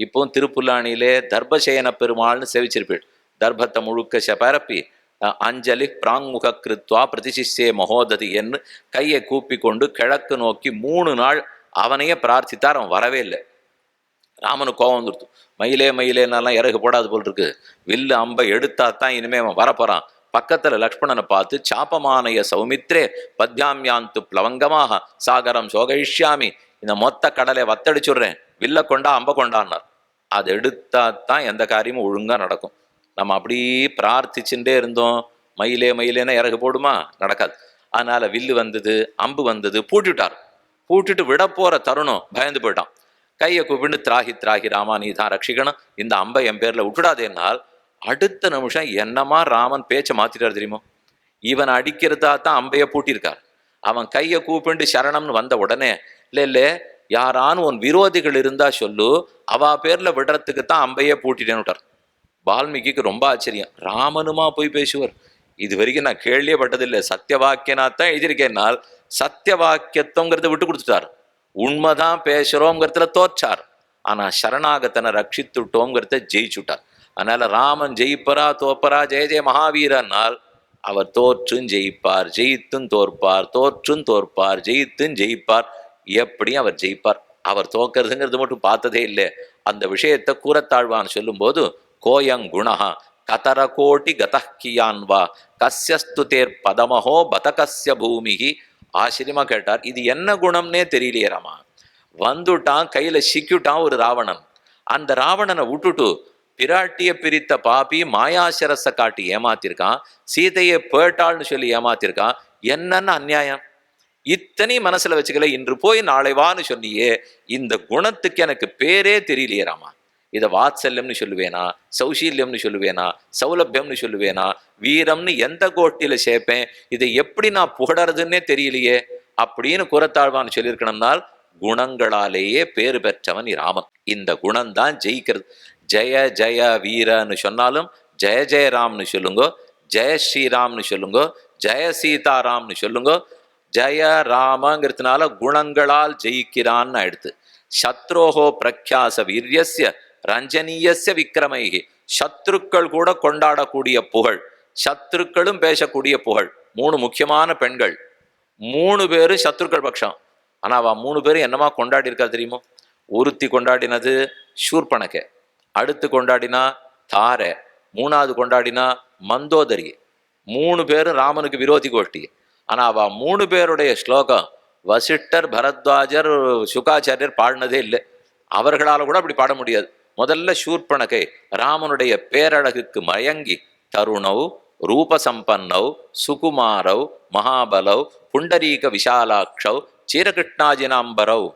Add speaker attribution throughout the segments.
Speaker 1: இப்போவும் திருப்புல்லானியிலே தர்பசயன பெருமாள்னு செவிச்சிருப்பீள் தர்பத்தை முழுக்க பரப்பி அஞ்சலி பிராங்முக கிருத்வா பிரதிசிஷே மகோததி என்று கையை கூப்பி கொண்டு கிழக்கு நோக்கி மூணு நாள் அவனையே பிரார்த்தித்தார் அவன் வரவே இல்லை. ராமனுக்கு கோபம் வந்துருத்து மயிலே மயிலேனாலாம் இறகு போடாது போல் இருக்கு வில்லு அம்பை எடுத்தா தான் இனிமே அவன் வரப்போறான். பக்கத்தில் லக்ஷ்மணனை பார்த்து சாப்பமானய சௌமித்ரே பத்யாம்யாந்து பிளவங்கமாக சாகரம் சோகயிஷ்யாமி இந்த மொத்த கடலை வத்தடிச்சுடுறேன். வில்ல கொண்டா அம்ப கொண்டான்னார். அது எடுத்தா தான் எந்த காரியமும் ஒழுங்காக நடக்கும். நம்ம அப்படியே பிரார்த்திச்சுட்டே இருந்தோம். மயிலே மயிலேன்னா இறகு போடுமா? நடக்காது. அதனால வில்லு வந்தது அம்பு வந்தது பூட்டிட்டார். பூட்டிட்டு விட போற தருணம் பயந்து போயிட்டான். கையை கூப்பிட்டு திராகி திராகி ராமா நீ தான் ரட்சிக்கணும். இந்த அம்பை என் பேர்ல விட்டுடாதேனால் அடுத்த நிமிஷம் என்னமா ராமன் பேச்சை மாத்திட்டார் தெரியுமோ? இவன் அடிக்கிறதா தான் அம்பைய பூட்டியிருக்கார். அவன் கையை கூப்பிண்டு சரணம்னு வந்த உடனே இல்லை இல்லை யாரானு உன் விரோதிகள் இருந்தா சொல்லு அவா பேர்ல விடுறதுக்கு தான் அம்பையே பூட்டிட்டேன்னுட்டார் வால்மீகிக்கு ரொம்ப ஆச்சரியம். ராமனுமா போய் பேசுவார். இது வரைக்கும் நான் கேள்வியே பட்டதில்லை. சத்திய வாக்கியனா தான் எழுதியிருக்கேன்னால் சத்திய வாக்கியத்தோங்கிறத விட்டு கொடுத்துட்டார். உண்மைதான் பேசுறோங்கிறதுல தோற்றார். ஆனா சரணாகத்தனை ரட்சித்துட்டோங்கிறத ஜெயிச்சுட்டார். அதனால ராமன் ஜெயிப்பரா தோப்பரா ஜெய ஜெய மகாவீரனால் அவர் தோற்றும் ஜெயிப்பார் ஜெயித்தும் தோற்பார் தோற்றும் தோற்பார் ஜெயித்தும் ஜெயிப்பார். எப்படியும் அவர் ஜெயிப்பார். அவர் தோக்கிறதுங்கிறது மட்டும் பார்த்ததே இல்லை. அந்த விஷயத்தை கூறத்தாழ்வான் சொல்லும்போது கோயங்குணா கதர கோட்டி கதக்கியான் வா கஸ்யஸ்து தேர் பதமஹோ பதகஸ்ய பூமிகி ஆச்சரியமா கேட்டார் இது என்ன குணம்னே தெரியலையே ராமா. வந்துட்டான் கையில சிக்கிட்டான் ஒரு ராவணன். அந்த ராவணனை விட்டுட்டு பிராட்டிய பிரித்த பாப்பி மாயாசரஸை காட்டி ஏமாத்திருக்கான் சீதையை பேட்டாள்னு சொல்லி ஏமாத்திருக்கான். என்னன்னு அநியாயம்? இத்தனை மனசுல வச்சுக்கல இன்று போய் நாளை வான்னு சொன்னியே இந்த குணத்துக்கு எனக்கு பேரே தெரியலையே ராமா. இதை வாத்சல்யம்னு சொல்லுவேனா சௌசீல்யம்னு சொல்லுவேனா சௌலபியம்னு சொல்லுவேனா வீரம்னு எந்த கோட்டியில சேர்ப்பேன் இதை எப்படி நான் புகழறதுன்னே தெரியலையே அப்படின்னு குரத்தாழ்வான்னு சொல்லியிருக்கணும்னால் குணங்களாலேயே பேறு பெற்றவன் ராமன் இந்த குணம்தான் ஜெயிக்கிறது. ஜெய ஜெய வீரன்னு சொன்னாலும் ஜெய ஜெயராம்னு சொல்லுங்கோ ஜெய ஸ்ரீராம்னு சொல்லுங்கோ ஜெய சீதாராம்னு சொல்லுங்கோ ஜெய ராமங்கிறதுனால குணங்களால் ஜெயிக்கிறான்னு எடுத்து. சத்ரோஹோ பிரக்யாச வீரியஸ்ய ரஞ்சனீயஸ்ய விக்ரமைகி. சத்ருக்கள் கூட கொண்டாடக்கூடிய புகழ். சத்ருக்களும் பேசக்கூடிய புகழ். மூணு முக்கியமான பெண்கள். மூணு பேரும் சத்ருக்கள் பட்சம் ஆனால் அவ மூணு பேரும் என்னமா கொண்டாடி இருக்கா தெரியுமோ? ஒருத்தி கொண்டாடினது சூர்பனகை அடுத்து கொண்டாடினா தாரை. மூணாவது கொண்டாடினா மந்தோதரி மூணு பேரும் ராமனுக்கு விரோதி கோஷ்டி ஆனால் அவள் மூணு பேருடைய ஸ்லோகம் வசிஷ்டர் பரத்வாஜர் சுகாச்சாரியர் பாடினதே இல்லை. அவர்களால் கூட அப்படி பாட முடியாது. முதல்ல சூர்பனகை ராமனுடைய பேரழகுக்கு மயங்கி தருணவ் ரூபசம்பன்னவ் சுகுமாரவ் மகாபலவ் புண்டரீக விஷாலாட்சவ் சீரகிருஷ்ணாஜினாம்பரவ்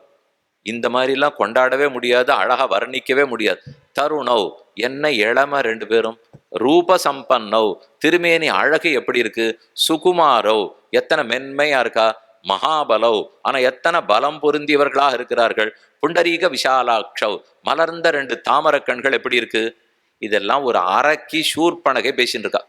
Speaker 1: இந்த மாதிரிலாம் கொண்டாடவே முடியாது அழகாக வர்ணிக்கவே முடியாது. தருணவ் என்ன இளம ரெண்டு பேரும் ரூபசம்பன்னவ் திருமேனி அழகு எப்படி இருக்கு? சுகுமாரவ் எத்தனை மென்மையா இருக்கா? மகாபலவ். ஆனா எத்தனை பலம் பொருந்தியவர்களாக இருக்கிறார்கள்? புண்டரீக விஷாலாட்சவ் மலர்ந்த ரெண்டு தாமர கண்கள் எப்படி இருக்கு? இதெல்லாம் ஒரு அரக்கி சூர்பனகை பேசிட்டு இருக்கா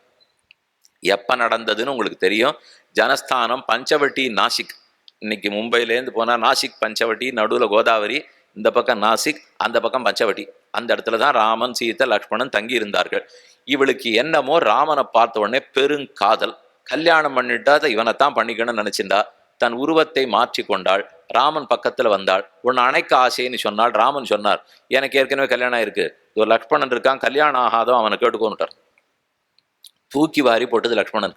Speaker 1: எப்ப நடந்ததுன்னு உங்களுக்கு தெரியும். ஜனஸ்தானம் பஞ்சவட்டி நாசிக். இன்னைக்கு மும்பையிலேருந்து போனா நாசிக் பஞ்சவட்டி நடுவில் கோதாவரி இந்த பக்கம் நாசிக் அந்த பக்கம் பஞ்சவட்டி. அந்த இடத்துல தான் ராமன் சீதை லக்ஷ்மணன் தங்கி இருந்தார்கள் இவளுக்கு என்னமோ ராமனை பார்த்த உடனே பெருங்காதல். கல்யாணம் பண்ணிட்டா இவனை தான் பண்ணிக்கணும்னு நினைச்சிருந்தா தன் உருவத்தை மாற்றி கொண்டாள். ராமன் பக்கத்துல வந்தாள். உன்னை அணைக்க ஆசைன்னு சொன்னாள் ராமன் சொன்னார் எனக்கு ஏற்கனவே கல்யாணம் ஆயிருக்கு. ஒரு லக்ஷ்மணன் இருக்கான் கல்யாணம் ஆகாதோ அவனை கேட்டுக்கோன்னுட்டார் தூக்கி வாரி போட்டது லக்ஷ்மணன்.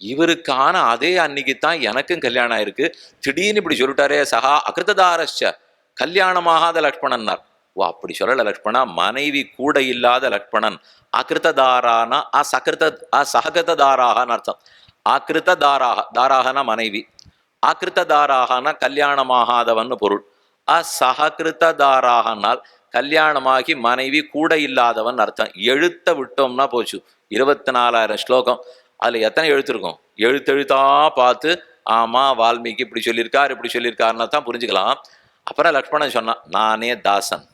Speaker 1: இவருக்கான அதே அன்னைக்கு தான் எனக்கும் கல்யாணம் ஆயிருக்கு. திடீர்னு இப்படி சொல்லிட்டாரே சகா அகிருததாரஸ்ச கல்யாணமாகாத லக்ஷ்மணன்னார். ஓ அப்படி சொல்லல லக்ஷ்மணா. மனைவி கூட இல்லாத லக்ஷ்மணன். அகிருததாரான அசகிருத அசகததாராகன்னு அர்த்தம். ஆக்கிருத்ததாராக தாராகனா மனைவி. ஆக்கிருத்ததாராகனா கல்யாணமாகாதவன்னு பொருள். அசககிருததாராகனால் கல்யாணமாகி மனைவி கூட இல்லாதவன் அர்த்தம். எழுத்த விட்டோம்னா போச்சு. இருபத்தி நாலாயிரம் ஸ்லோகம். அதில் எத்தனை எழுத்துருக்கும் எழுத்தெழுத்தா பார்த்து ஆமாம் வால்மீகி இப்படி சொல்லியிருக்கார் இப்படி சொல்லியிருக்காருன்னா தான் புரிஞ்சுக்கலாம். அப்புறம் லக்ஷ்மணன் சொன்னான் நானே தாசன்.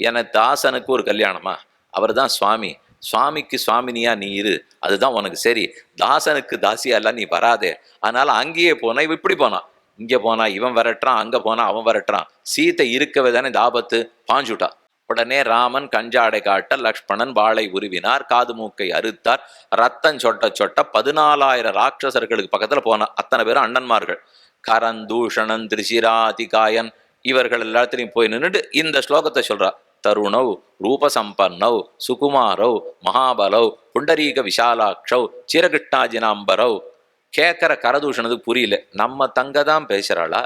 Speaker 1: என தாசனுக்கு ஒரு கல்யாணமா? அவர் தான் சுவாமி. சுவாமிக்கு சுவாமினியா நீ இரு. அதுதான் உனக்கு சரி. தாசனுக்கு தாசியா எல்லாம் நீ வராதே. அதனால அங்கேயே போனா இவ இப்படி போனான் இங்கே போனா இவன் விரட்டுறான் அங்கே போனா அவன் விரட்டுறான். சீத்தை இருக்கவே தானே தாபத்து பாஞ்சுட்டா. உடனே ராமன் கஞ்சாடை காட்ட லக்ஷ்மணன் வாளை உருவினார் காது மூக்கை அறுத்தார். ரத்தம் சொட்ட சொட்ட பதினாலாயிரம் ராட்சசர்களுக்கு பக்கத்தில் போன. அத்தனை பேரும் அண்ணன்மார்கள். கரன் தூஷணன் திரிசிராதிகாயன் இவர்கள் எல்லாத்திலையும் போய் நின்றுட்டு இந்த ஸ்லோகத்தை சொல்றார் தருணவ் ரூபசம்பன்னவ் சுகுமாரவ் மகாபலவ் புண்டரீக விஷாலாட்சவ் சிரகிருஷ்ணாஜினாம்பரவ் கேட்குற கரதூஷணது புரியல. நம்ம தங்க தான் பேசுகிறாளா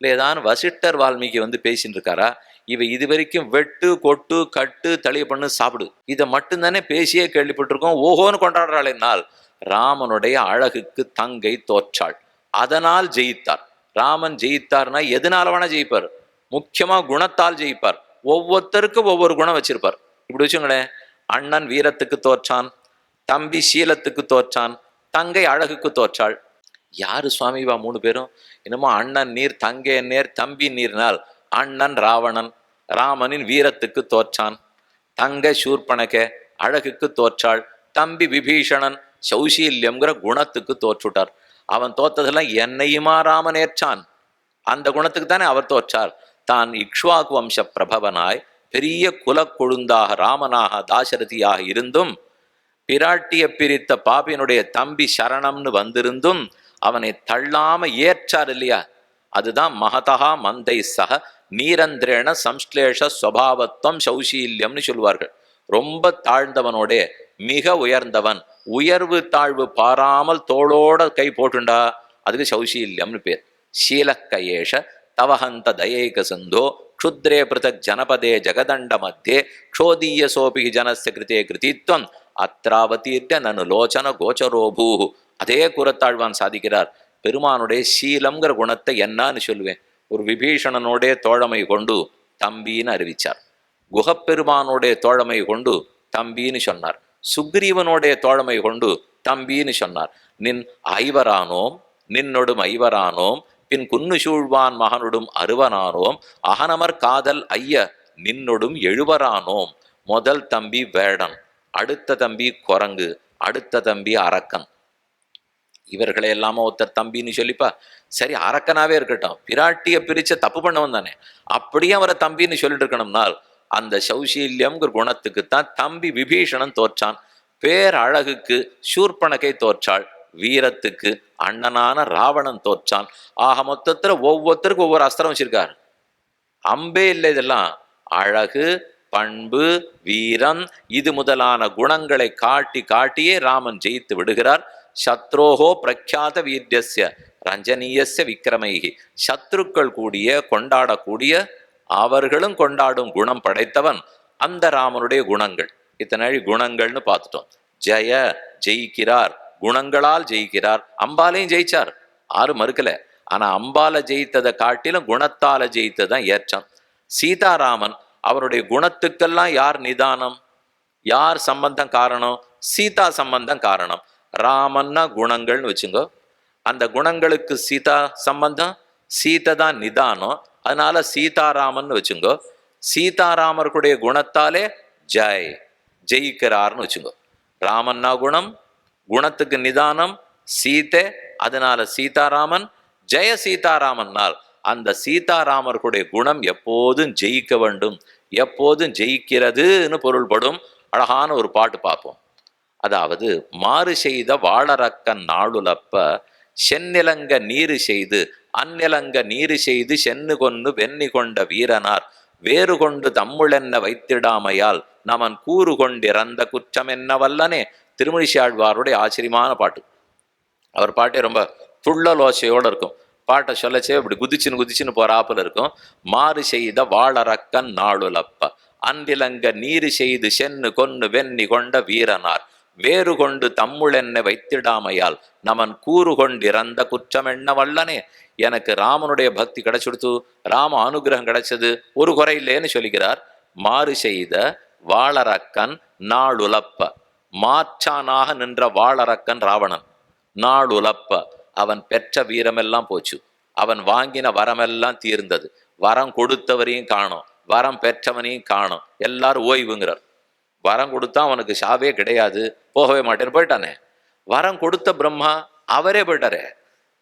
Speaker 1: இல்லை ஏதான் வசிட்டர் வால்மீகி வந்து பேசின்னு இருக்காரா இவ இது வரைக்கும் வெட்டு கொட்டு கட்டு தளிய பண்ணு சாப்பிடு. இதை மட்டும்தானே பேசியே கேள்விப்பட்டிருக்கோம். ஓஹோன்னு கொண்டாடுறாள் என்னால். ராமனுடைய அழகுக்கு தங்கை தோற்றாள். அதனால் ஜெயித்தார். ராமன் ஜெயித்தார்னா எதனால வேணா ஜெயிப்பார்? முக்கியமா குணத்தால் ஜெயிப்பார். ஒவ்வொருத்தருக்கும் ஒவ்வொரு குணம் வச்சிருப்பார். இப்படி வச்சுங்களேன் அண்ணன் வீரத்துக்கு தோற்றான் தம்பி சீலத்துக்கு தோற்றான் தங்கை அழகுக்கு தோற்றாள். யாரு சுவாமிவா மூணு பேரும். என்னமோ அண்ணன் நீர் தங்கை நேர் தம்பி நீர்னால் அண்ணன் ராவணன் ராமனின் வீரத்துக்கு தோற்றான். தங்கை சூர்பனக அழகுக்கு தோற்றாள். தம்பி விபீஷணன் சௌசீல்யம்ங்கிற குணத்துக்கு தோற்றுட்டார். அவன் தோத்ததெல்லாம் என்னையுமா ராமன் ஏற்றான்? அந்த குணத்துக்கு தானே அவர் தோற்றார். தான் இக்ஷ்வாகு வம்ச பிரபவனாய் பெரிய குலக்கொழுந்தாக ராமனாக தாசரதியாக இருந்தும் பிராட்டிய பிரித்த பாபியனுடைய தம்பி சரணம்னு வந்திருந்தும் அவனை தள்ளாம ஏற்றார் இல்லையா? அதுதான் மகதா மந்தை சக நீரந்திரேண சம்ஸ்லேஷ ஸ்வபாவத்துவம் சௌசீல்யம்னு சொல்வார்கள். ரொம்ப தாழ்ந்தவனோட மிக உயர்ந்தவன். உயர்வு தாழ்வு பாராமல் தோளோட கை போட்டுண்டா? அதுக்கு சௌசீல்யம்னு பேர். சீலக்கயேஷ தவஹந்த தயைக சிந்தோ க்ஷுத்ரே பிருதக் ஜனபதே ஜெகதண்ட மத்தியே க்ஷோதீய சோபி ஜனஸ்ய கிருதே கிருதித்வம் அத்ராவதீர்ட்ட நனு லோச்சன கோச்சரோபூ அதே குரத்தாழ்வான் சாதிக்கிறார் பெருமானுடைய சீலம்ங்கிற குணத்தை என்னான்னு சொல்லுவேன். ஒரு விபீஷணனுடைய தோழமை கொண்டு தம்பின்னு அறிவிச்சார். குகப்பெருமானுடைய தோழமை கொண்டு தம்பின்னு சொன்னார். சுக்ரீவனுடைய தோழமை கொண்டு தம்பின்னு சொன்னார். நின் ஐவரானோம் நின்னொடும் ஐவரானோம் பின் குன்னு சூழ்வான் மகனொடும் அருவனானோம் அகனமர் காதல் ஐய நின்னொடும் எழுவரானோம். முதல் தம்பி வேடன் அடுத்த தம்பி குரங்கு அடுத்த தம்பி அரக்கன். இவர்களை எல்லாம ஒருத்தர் தம்பின்னு சொல்லிப்பா சரி அரக்கனாவே இருக்கட்டும். பிராட்டிய பிரிச்ச தப்பு பண்ணவன் தானே. அப்படியே அவரை தம்பின்னு சொல்லிட்டு இருக்கணும்னால் அந்த சௌசீல்யம்ங்கிற குணத்துக்குத்தான் தம்பி விபீஷணன் தோற்றான். பேரழகுக்கு சூர்பணக்கை தோற்றாள். வீரத்துக்கு அண்ணனான ராவணன் தோற்றான். ஆக மொத்தத்தில் ஒவ்வொருத்தருக்கும் ஒவ்வொரு அஸ்திரம் வச்சிருக்காரு. அம்பே இல்லை இதெல்லாம். அழகு பண்பு வீரம் இது முதலான குணங்களை காட்டி காட்டியே ராமன் ஜெயித்து விடுகிறார். சத்ரோஹோ பிரக்யாத வீரியஸ்ய ரஞ்சனீயஸ்ய விக்ரமைகி சத்ருக்கள் கூடிய கொண்டாடக்கூடிய அவர்களும் கொண்டாடும் குணம் படைத்தவன் அந்த ராமனுடைய குணங்கள். இத்தனை குணங்கள்னு பார்த்துட்டோம். ஜெய ஜெயிக்கிறார். குணங்களால் ஜெயிக்கிறார். அம்பாலையும் ஜெயிச்சார். ஆறு மறுக்கல. ஆனா அம்பால ஜெயித்ததை காட்டிலும் குணத்தால ஜெயித்ததான் ஏற்றம். சீதாராமன் அவருடைய குணத்துக்கெல்லாம் யார் நிதானம்? யார் சம்பந்தம் காரணம்? சீதா சம்பந்தம் காரணம். ராமன்னா குணங்கள்னு வச்சுங்கோ. அந்த குணங்களுக்கு சீதா சம்பந்தம் சீதை தான் நிதானம். அதனால சீதாராமன் வச்சுங்க. சீதாராமருக்குடைய குணத்தாலே ஜெய் ஜெயிக்கிறார்னு வச்சுங்கோ. ராமன்னா குணம் குணத்துக்கு நிதானம் சீதை அதனால சீதாராமன் ஜெய சீதாராமன்னால் அந்த சீதாராமர்களுடைய குணம் எப்போதும் ஜெயிக்க வேண்டும். எப்போதும் ஜெயிக்கிறதுன்னு பொருள்படும். அழகான ஒரு பாட்டு பார்ப்போம். அதாவது மாறு செய்த வாழறக்கன் நாளுலப்ப செந்நிலங்க நீரு செய்து அந்நிலங்க நீரு செய்து சென்னு கொன்னு வெண்ணி கொண்ட வீரனார். வேறு கொண்டு தம்முளென்ன வைத்திடாமையால் நமன் கூறு கொண்டிறந்த குற்றம் என்ன வல்லனே திருமணிஷாழ்வாருடைய ஆச்சரியமான பாட்டு. அவர் பாட்டே ரொம்ப துள்ளலோசையோடு இருக்கும். பாட்டை சொல்லச்சே இப்படி குதிச்சுன்னு குதிச்சுன்னு போறாப்புல இருக்கும். மாறு செய்த வாழறக்கன் நாளுலப்ப அன்றிலங்க நீரு செய்து சென்னு கொன்னு வெண்ணி கொண்ட வீரனார். வேறு கொண்டு தம்முளென்ன வைத்திடாமையால் நமன் கூறு கொண்டிறந்த குற்றம் என்ன வல்லனே? எனக்கு ராமனுடைய பக்தி கிடைச்சுடுத்து ராம அனுகிரகம் கிடைச்சது ஒரு குறை இல்லைன்னு சொல்லிக்கிறார். மாறு செய்த வாழறக்கன் நாளுலப்ப மாற்றானாக நின்ற வாழரக்கன் ராவணன். நாளுலப்ப அவன் பெற்ற வீரமெல்லாம் போச்சு. அவன் வாங்கின வரமெல்லாம் தீர்ந்தது. வரம் கொடுத்தவரையும் காணும். வரம் பெற்றவனையும் காணும். எல்லாரும் ஓய்வுங்கிறார். வரம் கொடுத்தா அவனுக்கு சாவே கிடையாது. போகவே மாட்டேன்னு போயிட்டானே. வரம் கொடுத்த பிரம்மா அவரே போயிட்டாரே.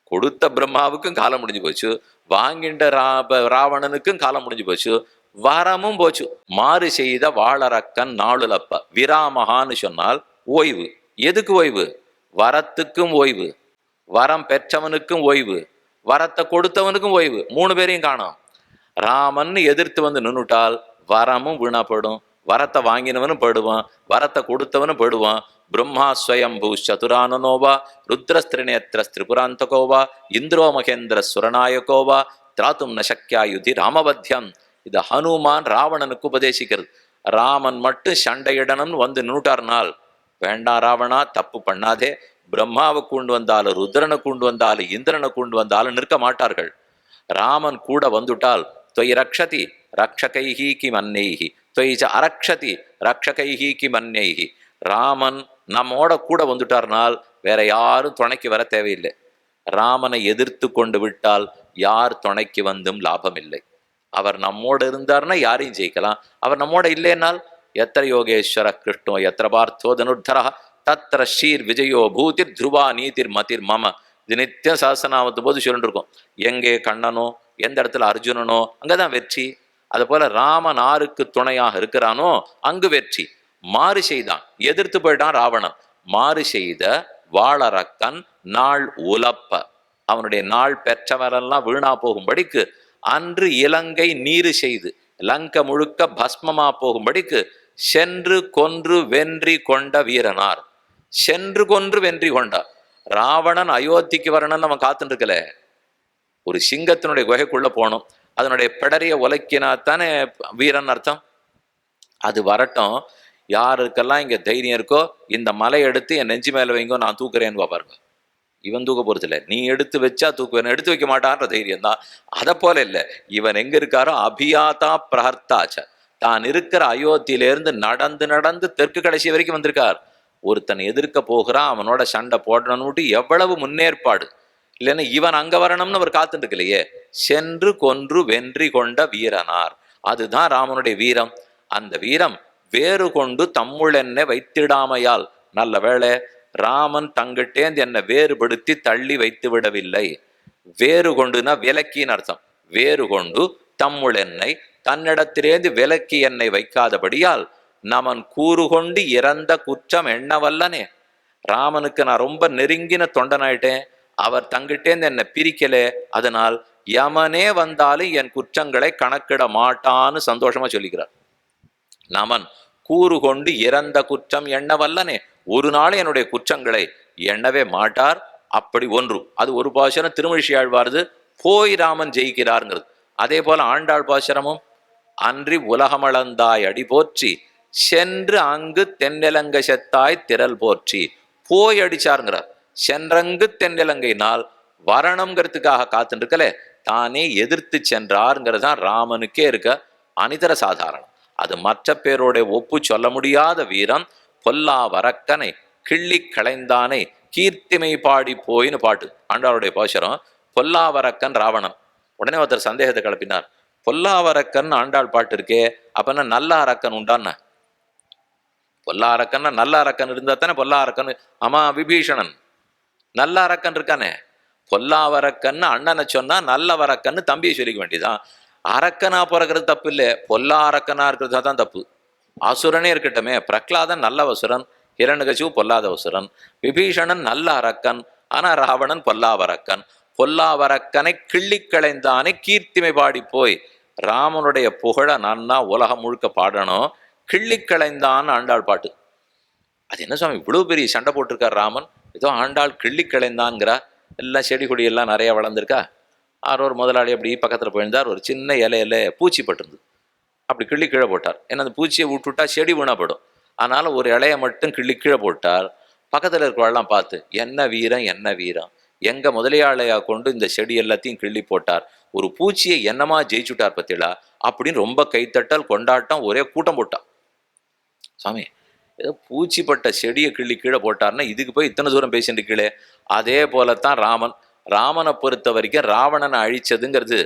Speaker 1: கொடுத்த பிரம்மாவுக்கும் காலம் முடிஞ்சு போச்சு. வாங்கின்ற ரா ராவணனுக்கும் காலம் முடிஞ்சு போச்சு. வரமும் போச்சு. மாறு செய்த வாழறக்கன் நாளுலப்ப. விராமகான்னு சொன்னால் ஓய்வு. எதுக்கு ஓய்வு? வரத்துக்கும் ஓய்வு. வரம் பெற்றவனுக்கும் ஓய்வு. வரத்தை கொடுத்தவனுக்கும் ஓய்வு. மூணு பேரையும் காணோம். ராமன் எதிர்த்து வந்து நின்னுட்டால் வரமும் வீணாப்படும். வரத்தை வாங்கினவனும் படுவான். வரத்தை கொடுத்தவனும் படுவான். பிரம்மா ஸ்வயம்பூ சதுரானனோவா ருத்ரஸ்திரிநேத்திர திரிபுராந்தகோவா இந்திரோ மகேந்திர சுரநாயகோவா. திராத்தும் நசக்கியா யுதி ராமவத்தியம் இது ஹனுமான் ராவணனுக்கு உபதேசிக்கிறது. ராமன் மட்டும் சண்டையிடணும்னு வந்து நின்னுட்டார்னால் வேண்டாம் ராவணா தப்பு பண்ணாதே. பிரம்மாவை கொண்டு வந்தாலும் ருத்ரனை கொண்டு வந்தாலும் இந்திரனை கொண்டு வந்தாலும் நிற்க மாட்டார்கள். ராமன் கூட வந்துட்டால் தொய் ரக்ஷதி ரக்ஷகைஹி கிமன்னைஹி. தொய் ச அரக்ஷதி ரக்ஷகைஹி கிமன்னைஹி. ராமன் நம்மோட கூட வந்துட்டார்னால் வேற யாரும் துணைக்கு வர தேவையில்லை. ராமனை எதிர்த்து கொண்டு விட்டால் யார் துணைக்கு வந்தும் லாபம் இல்லை அவர் நம்மோடு இருந்தார்னா யாரையும் ஜெயிக்கலாம். அவர் நம்மோட இல்லைனால் எத்திர யோகேஸ்வர கிருஷ்ணோ எத்திர பார்த்தோ தனுர்தரா தத்திர ஷீர் விஜயோ பூதிர் துருவா நீதிர் மதிர் மம. இது நித்தியம் சஹசநாமத்து போது சொல்லிட்டு எங்கே கண்ணனோ எந்த இடத்துல அர்ஜுனனோ அங்கேதான் வெற்றி. அது போல ராமன் ஆருக்கு துணையாக இருக்கிறானோ அங்கு வெற்றி. மாறு செய்தான். எதிர்த்து போயிட்டான் ராவணன். மாறு செய்த வாழறக்கன் நாள் உலப்ப. அவனுடைய நாள் பெற்றவரெல்லாம் வீணா போகும்படிக்கு அன்று இலங்கை நீரு செய்து லங்க முழுக்க பஸ்மமா போகும்படிக்கு சென்று கொன்று வென்றி கொண்ட வீரனார். சென்று கொன்று வென்றி கொண்டார் ராவணன் அயோத்திக்கு வரணும்னு நம்ம காத்துருக்கல ஒரு சிங்கத்தினுடைய குகைக்குள்ள போகணும் அதனுடைய பிடரிய உலக்கினா தானே வீரன் அர்த்தம். அது வரட்டும். யாருக்கெல்லாம் இங்க தைரியம் இருக்கோ இந்த மலை எடுத்து என் நெஞ்சு மேல வைங்கோ நான் தூக்குறேன்னு பாருங்க. இவன் தூக்க போறதில்ல. நீ எடுத்து வச்சா தூக்குவேன் எடுத்து வைக்க மாட்டான்ற தைரியம் தான் அதை போல இல்லை. இவன் எங்க இருக்காரோ அபியாதா பிரஹர்த்தாச்ச. தான் இருக்கிற அயோத்தியிலேருந்து நடந்து நடந்து தெற்கு கடைசி வரைக்கும் வந்திருக்கார். ஒருத்தன் எதிர்க்க போகிறான் அவனோட சண்டை போடணும்னுட்டு எவ்வளவு முன்னேற்பாடு. இல்லைன்னா இவன் அங்க வரணும்னு அவர் காத்துட்டு இருக்கலையே சென்று கொன்று வென்றி கொண்ட வீரனார். அதுதான் ராமனுடைய வீரம். அந்த வீரம் வேறு கொண்டு தம்முள் என்னை வைத்திடாமையால். நல்ல வேளை ராமன் தங்கிட்டேந்து என்னை வேறுபடுத்தி தள்ளி வைத்து விடவில்லை. வேறு கொண்டுனா விலக்கின்னு அர்த்தம். வேறு கொண்டு தம்முள் என்னை தன்னிடத்திலேந்து விலக்கி என்னை வைக்காதபடியால் நமன் கூறு கொண்டு இறந்த குற்றம் எண்ணவல்லனே ராமனுக்கு நான் ரொம்ப நெருங்கின தொண்டனாயிட்டேன். அவர் தங்கிட்டேந்து என்னை பிரிக்கலே. அதனால் யமனே வந்தாலும் என் குற்றங்களை கணக்கிட மாட்டான்னு சந்தோஷமா சொல்லிக்கிறார். நமன் கூறு கொண்டு இறந்த குற்றம் எண்ணவல்லனே. ஒரு நாள் என்னுடைய குற்றங்களை எண்ணவே மாட்டார். அப்படி ஒன்று. அது ஒரு பாசுரம் திருமழிஷி ஆழ்வாரது போய் ராமன் ஜெயிக்கிறாருங்கிறது. அதே போல ஆண்டாள் பாசுரமும் அன்றி உலகமளந்தாய் அடி போற்றி சென்று அங்கு தென்னிலங்க செத்தாய் திரள் போற்றி போய் அடிச்சாருங்கிறார். சென்றங்கு தென்னிலங்கையினால் வரணுங்கிறதுக்காக காத்துருக்கலே தானே எதிர்த்து சென்றாருங்கிறது தான் ராமனுக்கே இருக்க அனிதர சாதாரணம். அது மற்ற பேரோட ஒப்பு சொல்ல முடியாத வீரம் கொல்லா வரக்கனை கிள்ளி களைந்தானை கீர்த்திமை பாடி போயின்னு பாட்டு. ஆண்டாளுடைய பாசுரம் பொல்லாவரக்கன் ராவணன். உடனே ஒருத்தர் சந்தேகத்தை கிளப்பினார் பொல்லாவரக்கன் ஆண்டாள் பாட்டு இருக்கே அப்பன்னா நல்ல அரக்கன் உண்டான்னா? பொல்லா அரக்கன்னா நல்ல அரக்கன் இருந்தா தானே பொல்லா அரக்கன் ஆமா விபீஷணன். நல்ல அரக்கன் இருக்கானே. பொல்லாவரக்கன்னு அண்ணனை சொன்னா நல்ல வரக்கன்னு தம்பியை சொல்லிக்க வேண்டியதான் அரக்கனா பிறக்கிறது தப்பு இல்லை பொல்லா அரக்கனா இருக்கிறது தான் தப்பு. அசுரனே இருக்கட்டுமே பிரகலாதன் நல்ல வசுரன் இரண்டு பொல்லாத வசுரன் விபீஷணன் நல்ல அரக்கன் ஆனா ராவணன் பொல்லாவரக்கன். பொல்லாவரக்கனை கிள்ளி களைந்தானே கீர்த்திமை பாடி போய் ராமனுடைய புகழ நன்னா உலகம் முழுக்க பாடணும். கிள்ளி களைந்தான் ஆண்டாள் பாட்டு. அது என்ன சுவாமி இவ்வளவு பெரிய சண்டை போட்டிருக்கார் ராமன்? ஏதோ ஆண்டாள் கிள்ளி களைந்தான்ங்கிறா எல்லாம் செடி கொடியெல்லாம் நிறையா நிறைய வளர்ந்துருக்கா? ஆரோ ஒரு முதலாளி அப்படி பக்கத்தில் போயிருந்தார். ஒரு சின்ன இலையில பூச்சி பட்டிருந்தது. அப்படி கிள்ளி கீழே போட்டார். ஏன்னா அந்த பூச்சியை விட்டுவிட்டா செடி வீணாப்படும் அதனால் ஒரு இலையை மட்டும் கிள்ளி கீழே போட்டார். பக்கத்தில் இருக்கிறவெல்லாம் பார்த்து என்ன வீரம் என்ன வீரம். எங்கள் முதலியாளையாக கொண்டு இந்த செடி எல்லாத்தையும் கிள்ளி போட்டார். ஒரு பூச்சியை என்னமா ஜெயிச்சுட்டார் பத்திலா அப்படின்னு ரொம்ப கைத்தட்டல் கொண்டாட்டம் ஒரே கூட்டம் போட்டான். சாமி ஏதோ பூச்சிப்பட்ட செடியை கிள்ளி கீழே போட்டார்னா இதுக்கு போய் இத்தனை தூரம் பேசிட்டு கீழே அதே போலத்தான் ராமன் ராமனை பொறுத்த வரைக்கும் ராவணனை அழிச்சதுங்கிறது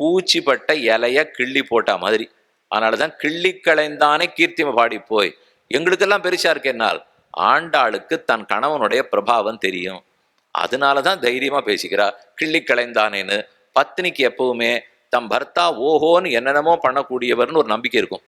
Speaker 1: பூச்சிப்பட்ட இலைய கிள்ளி போட்டா மாதிரி. அதனால தான் கிள்ளி களைந்தானே கீர்த்திமை பாடி போய். எங்களுக்கெல்லாம் பெருசா இருக்கேனால் ஆண்டாளுக்கு தன் கணவனுடைய பிரபாவம் தெரியும். அதனால தான் தைரியமா பேசிக்கிறா. கிள்ளி களைந்தானேன்னு பத்னிக்கு எப்பவுமே தம் பர்த்தா ஓஹோன்னு என்னென்னமோ பண்ணக்கூடியவர்னு ஒரு நம்பிக்கை இருக்கும்.